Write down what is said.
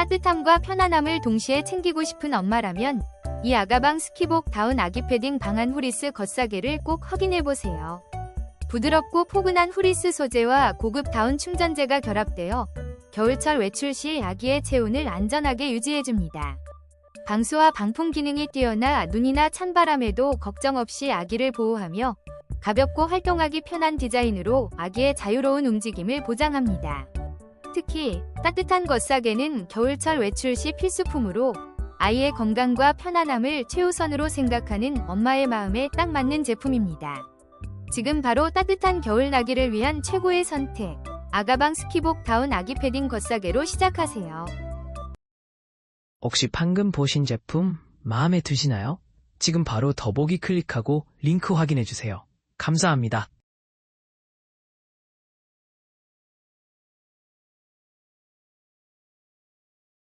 따뜻함과 편안함을 동시에 챙기고 싶은 엄마라면 이 아가방 스키복 다운 아기 패딩 방한 후리스 겉사계를 꼭 확인해보세요. 부드럽고 포근한 후리스 소재와 고급 다운 충전재가 결합되어 겨울철 외출 시 아기의 체온을 안전하게 유지해줍니다. 방수와 방풍 기능이 뛰어나 눈이나 찬바람에도 걱정 없이 아기를 보호하며 가볍고 활동하기 편한 디자인으로 아기의 자유로운 움직임을 보장합니다. 특히 따뜻한 겉사계는 겨울철 외출 시 필수품으로 아이의 건강과 편안함을 최우선으로 생각하는 엄마의 마음에 딱 맞는 제품입니다. 지금 바로 따뜻한 겨울 나기를 위한 최고의 선택. 아가방 스키복 다운 아기 패딩 겉사계로 시작하세요. 혹시 방금 보신 제품 마음에 드시나요? 지금 바로 더보기 클릭하고 링크 확인해주세요. 감사합니다.